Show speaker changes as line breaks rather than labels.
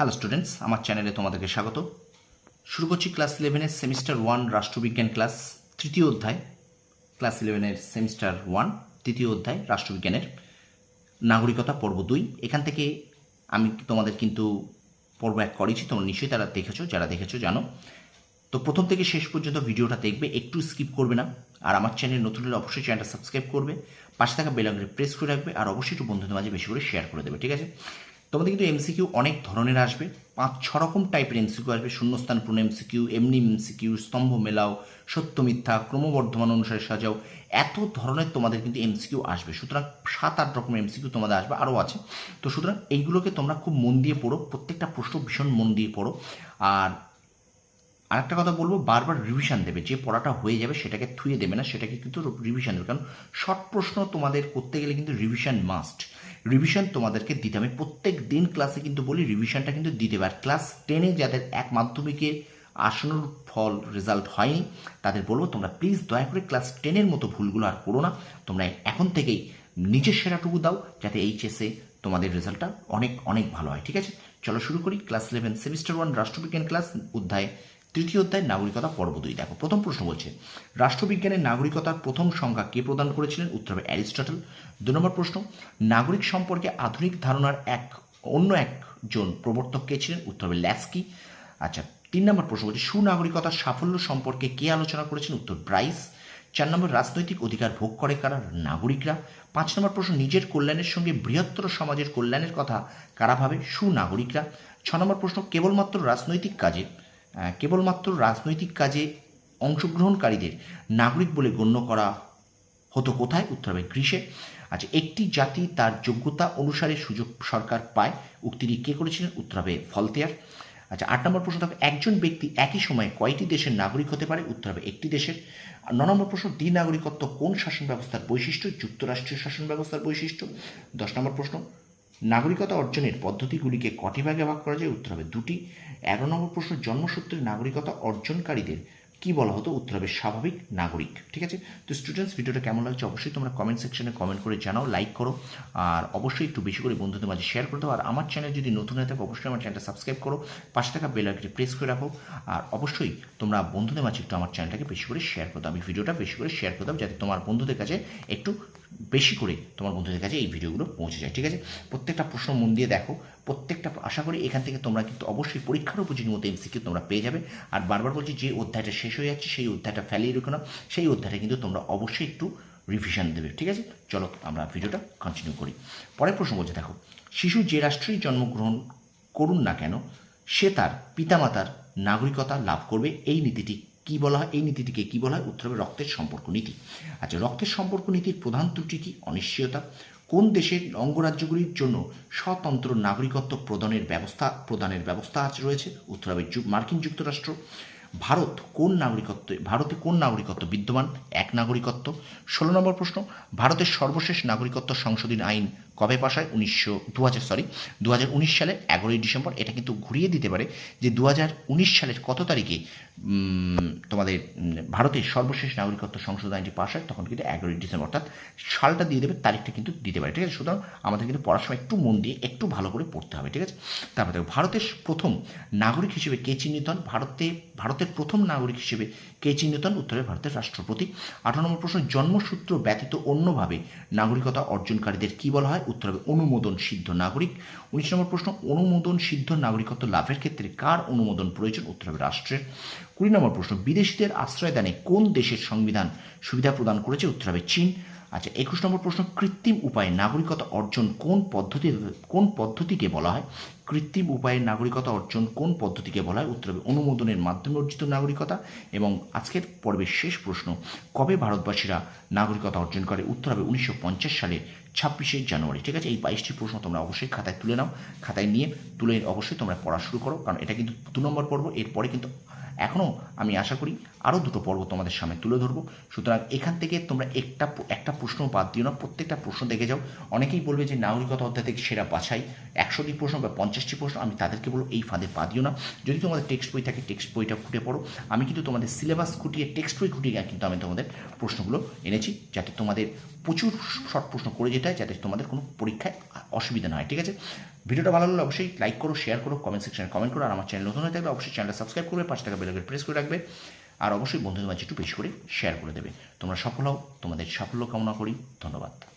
Hello students আমার চ্যানেলে তোমাদেরকে স্বাগত। শুরু করছি ক্লাস ইলেভেনের সেমিস্টার ওয়ান রাষ্ট্রবিজ্ঞান ক্লাস তৃতীয় অধ্যায়। ক্লাস ইলেভেনের সেমিস্টার ওয়ান তৃতীয় অধ্যায়, রাষ্ট্রবিজ্ঞানের নাগরিকতা পর্ব দুই। এখান থেকে আমি তোমাদের কিন্তু পর্ব এক করেছি। তোমরা নিশ্চয়ই তারা দেখেছ, যারা দেখেছ জানো। তো প্রথম থেকে শেষ পর্যন্ত ভিডিওটা দেখবে, একটু স্কিপ করবে না। আর আমার চ্যানেল নতুন হলে অবশ্যই চ্যানেলটা সাবস্ক্রাইব করবে। পাশে থাকা বেল আইকনে প্রেস করে রাখবে। আর অবশ্যই একটু বন্ধুদের মাঝে বেশি করে শেয়ার করে দেবে, ঠিক আছে? তোমাদের কিন্তু এমসিকিউ অনেক ধরনের আসবে। পাঁচ ছ রকম টাইপের এমসিকিউ আসবে। শূন্যস্থান পূর্ণ এমসিকিউ এমনি এমসিকিউ স্তম্ভ মেলাও, সত্য মিথ্যা, ক্রমবর্ধমান অনুসারে সাজাও। এত ধরনের তোমাদের কিন্তু এমসিকিউ আসবে। সুতরাং সাত আট রকমের এমসিকিউ তোমাদের আসবে, আরও আছে। তো সুতরাং এইগুলোকে তোমরা খুব মন দিয়ে পড়ো, প্রত্যেকটা প্রশ্ন ভীষণ মন দিয়ে পড়ো। আর আরেকটা কথা বলব, বারবার রিভিশন দেবে। যে পড়াটা হয়ে যাবে সেটাকে থুয়ে দেবে না, সেটাকে কিন্তু রিভিশন দেবে। কারণ শর্ট প্রশ্ন তোমাদের করতে গেলে কিন্তু রিভিশন মাস্ট রিভিশন তোমাদেরকে দিতে আমি প্রত্যেক দিন ক্লাসে কিন্তু বলি রিভিশনটা কিন্তু দিতে আর ক্লাস টেনে যাদের এক মাধ্যমিকে আসন্ন ফল রেজাল্ট হয়নি, তাদের বলব, তোমরা প্লিজ দয়া করে ক্লাস টেনের মতো ভুলগুলো আর করো না। তোমরা এখন থেকেই নিজের সেরাটুকু দাও, যাতে এইচএসে তোমাদের রেজাল্টটা অনেক অনেক ভালো হয়। ঠিক আছে? চলো শুরু করি। ক্লাস ইলেভেন সেমিস্টার ওয়ান রাষ্ট্রবিজ্ঞান ক্লাস অধ্যায় তৃতীয় অধ্যায় নাগরিকতা পর্ব দুই দেখো, প্রথম প্রশ্ন বলছে, রাষ্ট্রবিজ্ঞানের নাগরিকতার প্রথম সংজ্ঞা কে প্রদান করেছিলেন? উত্তর হবে অ্যারিস্টটল। দু নম্বর প্রশ্ন, নাগরিক সম্পর্কে আধুনিক ধারণার এক, অন্য একজন প্রবর্তক কে ছিলেন? উত্তর হবে ল্যাস্কি। আচ্ছা তিন নম্বর প্রশ্ন বলছে, সুনাগরিকতার সাফল্য সম্পর্কে কে আলোচনা করেছেন? উত্তর ব্রাইস। চার নম্বর, রাজনৈতিক অধিকার ভোগ করে কারা? নাগরিকরা। পাঁচ নম্বর প্রশ্ন, নিজের কল্যাণের সঙ্গে বৃহত্তর সমাজের কল্যাণের কথা কারা ভাবে? সুনাগরিকরা। ছ নম্বর প্রশ্ন, কেবলমাত্র রাজনৈতিক কাজে কেবলমাত্র রাজনৈতিক কাজে অংশগ্রহণকারীদের নাগরিক বলে গণ্য করা হতো কোথায়? উত্তর হবে গ্রীষে। আচ্ছা একটি জাতি তার যোগ্যতা অনুসারে সুযোগ সরকার পায়। উক্তিটি কে করেছিলেন? উত্তর হবে ফলতেয়ার আচ্ছা আট নম্বর প্রশ্ন থাকবে একজন ব্যক্তি একই সময়ে কয়টি দেশের নাগরিক হতে পারে? উত্তর হবে একটি দেশের। ন নম্বর প্রশ্ন দ্বি নাগরিকত্ব কোন শাসন ব্যবস্থার বৈশিষ্ট্য? যুক্তরাষ্ট্রীয় শাসন ব্যবস্থার বৈশিষ্ট্য? দশ নম্বর প্রশ্ন নাগরিকতা অর্জনের পদ্ধতিগুলিকে কটি ভাগে ভাগ করা যায়। উত্তর হবে দুটি। এগারো নম্বর প্রশ্ন, জন্মসূত্রে নাগরিকতা অর্জনকারীদের কি বলা হতো? উত্তর হবে স্বাভাবিক নাগরিক। ঠিক আছে? তো স্টুডেন্টস ভিডিওটা কেমন লাগছে অবশ্যই তোমরা কমেন্ট সেকশনে কমেন্ট করে জানাও লাইক করো। আর অবশ্যই একটু বেশি করে বন্ধুদের মাঝে শেয়ার করে দাও। আর আমার চ্যানেল যদি নতুন হয়ে থাকে, অবশ্যই আমার চ্যানেলটা সাবস্ক্রাইব করো। পাশে থাকা বেল আইকনটি প্রেস করে রাখো। আর অবশ্যই তোমরা বন্ধুদের মাঝে একটু আমার চ্যানেলটাকে বেশি করে শেয়ার করে দাও। আমি ভিডিওটা বেশি করে শেয়ার করে দাও, যাতে তোমার বন্ধুদের কাছে একটু বেশি করে তোমার বন্ধুদের কাছে এই ভিডিওগুলো পৌঁছে যায়, ঠিক আছে? প্রত্যেকটা প্রশ্ন মন দিয়ে দেখো, প্রত্যেকটা আশা করি এখান থেকে তোমরা কিন্তু অবশ্যই পরীক্ষার উপযোগী মতো এমসিকিউ তোমরা পেয়ে যাবে। আর বারবার বলছি, যে অধ্যায়টা শেষ হয়ে যাচ্ছে, সেই অধ্যায়টা ফেলেই রেখো না। সেই অধ্যায়টা কিন্তু তোমরা অবশ্যই একটু রিভিশন দেবে, ঠিক আছে? চলো আমরা ভিডিওটা কন্টিনিউ করি। পরের প্রশ্ন বলছে, দেখো, শিশু যে রাষ্ট্রেই জন্মগ্রহণ করুন না কেন, সে তার পিতামাতার নাগরিকতা লাভ করবে। এই নীতিটি কি বলা হয়? এই নীতিটিকে কি বলা হয়? উত্তর হবে রক্তের সম্পর্ক নীতি। আচ্ছা রক্তের সম্পর্ক নীতির প্রধান ত্রুটি কি? অনিশ্চয়তা। কোন দেশের অঙ্গরাজ্যগুলির জন্য স্বতন্ত্র নাগরিকত্ব প্রদানের ব্যবস্থা প্রদানের ব্যবস্থা আছে রয়েছে? উত্তর হবে মার্কিন যুক্তরাষ্ট্র। ভারত কোন নাগরিকত্ব, ভারতে কোন নাগরিকত্ব বিদ্যমান? এক নাগরিকত্ব। ষোলো নম্বর প্রশ্ন, ভারতের সর্বশেষ নাগরিকত্ব সংশোধনী আইন কবে পাশ হয়? উনিশশো দু সরি দু হাজার উনিশ সালের এগারোই ডিসেম্বর। এটা কিন্তু ঘুরিয়ে দিতে পারে যে দু হাজার উনিশ সালের কত তারিখে তোমাদের ভারতের সর্বশেষ নাগরিকত্ব সংশোধন আইনটি পাশ হয়? তখন কিন্তু এগারোই ডিসেম্বর, অর্থাৎ সালটা দিয়ে দেবে, তারিখটা কিন্তু দিতে পারে, ঠিক আছে? সুতরাং আমাদের কিন্তু সময় একটু মন দিয়ে একটু ভালো করে পড়তে হবে, ঠিক আছে? তারপরে দেখো, ভারতের প্রথম নাগরিক হিসেবে কে চিহ্নিত হন? ভারতে, ভারতের প্রথম নাগরিক হিসেবে কে চিহ্নিত হন? উত্তরে ভারতের রাষ্ট্রপতি। আঠারো নম্বর প্রশ্ন, জন্মসূত্র ব্যতীত অন্যভাবে নাগরিকতা অর্জনকারীদের কি বলা হয়? উত্তর হবে অনুমোদন সিদ্ধ নাগরিক। উনিশ নম্বর প্রশ্ন, অনুমোদন সিদ্ধ নাগরিকত্ব লাভের ক্ষেত্রে কার অনুমোদন প্রয়োজন? উত্তর হবে রাষ্ট্রের কুড়ি নম্বর প্রশ্ন, বিদেশিদের আশ্রয়দানে কোন দেশের সংবিধান সুবিধা প্রদান করেছে? উত্তর হবে চীন। আচ্ছা একুশ নম্বর প্রশ্ন, কৃত্রিম উপায়ে নাগরিকতা অর্জন কোন পদ্ধতি, কোন পদ্ধতিকে বলা হয়? কৃত্রিম উপায়ে নাগরিকতা অর্জন কোন পদ্ধতিকে বলা হয়? উত্তর হবে অনুমোদনের মাধ্যমে অর্জিত নাগরিকতা এবং আজকের পর্বের শেষ প্রশ্ন, কবে ভারতবাসীরা নাগরিকতা অর্জন করে? উত্তর হবে উনিশশো পঞ্চাশ সালের ছাব্বিশে জানুয়ারি। ঠিক আছে, এই বাইশটি প্রশ্ন তোমরা অবশ্যই খাতায় তুলে নাও। খাতায় নিয়ে তুলে অবশ্যই তোমরা পড়া শুরু করো, কারণ এটা কিন্তু দু নম্বর পর্ব, এরপরে কিন্তু এখনও আমি আশা করি আরও দুটো পর্ব তোমাদের সামনে তুলে ধরবো। সুতরাং এখান থেকে তোমরা একটা একটা প্রশ্ন বাদ দিও না, প্রত্যেকটা প্রশ্ন দেখে যাও। অনেকেই বলবে যে নাগরিকতা অধ্যায় থেকে সেরা বাছাই, একশোটি প্রশ্ন বা পঞ্চাশটি প্রশ্ন, আমি তাদেরকে বলব এই ফাঁদে পা দিও না। যদি তোমাদের টেক্সট বই থাকে, টেক্সট বইটা খুঁটে পড়ো। আমি কিন্তু তোমাদের সিলেবাস খুঁটিয়ে, টেক্সট বই খুঁটিয়ে কিন্তু আমি তোমাদের প্রশ্নগুলো এনেছি, যাতে তোমাদের প্রচুর শর্ট প্রশ্ন করে যেতে হয়, যাতে তোমাদের কোনো পরীক্ষায় অসুবিধা না হয়, ঠিক আছে? ভিডিওটা ভালো লাগলে অবশ্যই লাইক করো শেয়ার করো কমেন্ট সেকশনে কমেন্ট করো, আর আমার চ্যানেল নতুন হয়ে থাকলে অবশ্যই চ্যানেলটা সাবস্ক্রাইব করবে পাঁচ টাকা বেলাকে প্রেস করে রাখবে। আর অবশ্যই বন্ধুদের মাঝে একটু বেশি করে শেয়ার করে দেবে। তোমরা সফল হও, তোমাদের সাফল্য কামনা করি। ধন্যবাদ।